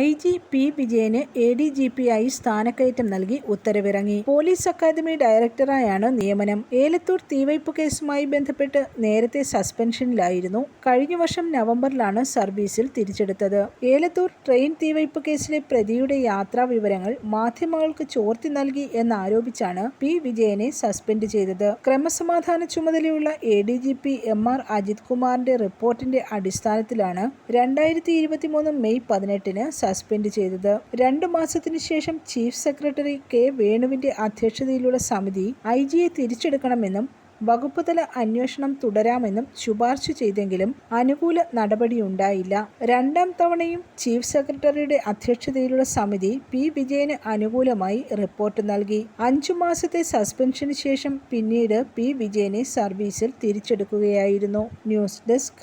I G P വിജയന് A D G P ആയി സ്ഥാനക്കയറ്റം നൽകി ഉത്തരവിറങ്ങി. പോലീസ് അക്കാദമി ഡയറക്ടറായാണ് നിയമനം. ഏലത്തൂർ തീവയ്പ് കേസുമായി ബന്ധപ്പെട്ട് നേരത്തെ സസ്പെൻഷനിലായിരുന്നു. കഴിഞ്ഞ വർഷം നവംബറിലാണ് സർവീസിൽ തിരിച്ചെടുത്തത്. ഏലത്തൂർ ട്രെയിൻ തീവയ്പ് കേസിലെ പ്രതിയുടെ യാത്രാ വിവരങ്ങൾ മാധ്യമങ്ങൾക്ക് ചോർത്തി നൽകി എന്നാരോപിച്ചാണ് പി വിജയനെ സസ്പെൻഡ് ചെയ്തത്. ക്രമസമാധാന ചുമതലയുള്ള A D G P M R Ajith കുമാറിന്റെ റിപ്പോർട്ടിന്റെ അടിസ്ഥാനത്തിലാണ് രണ്ടായിരത്തി മെയ് പതിനെട്ടിന് സസ്പെൻഡ് ചെയ്തത്. രണ്ടു മാസത്തിനു ശേഷം ചീഫ് സെക്രട്ടറി കെ വേണുവിന്റെ അധ്യക്ഷതയിലുള്ള സമിതി ഐ ജിയെ തിരിച്ചെടുക്കണമെന്നും വകുപ്പുതല അന്വേഷണം തുടരാമെന്നും ശുപാർശ ചെയ്തെങ്കിലും അനുകൂല നടപടിയുണ്ടായില്ല. രണ്ടാം തവണയും ചീഫ് സെക്രട്ടറിയുടെ അധ്യക്ഷതയിലുള്ള സമിതി പി വിജയന് അനുകൂലമായി റിപ്പോർട്ട് നൽകി. അഞ്ചു മാസത്തെ സസ്പെൻഷന് ശേഷം പിന്നീട് പി വിജയനെ സർവീസിൽ തിരിച്ചെടുക്കുകയായിരുന്നു. News desk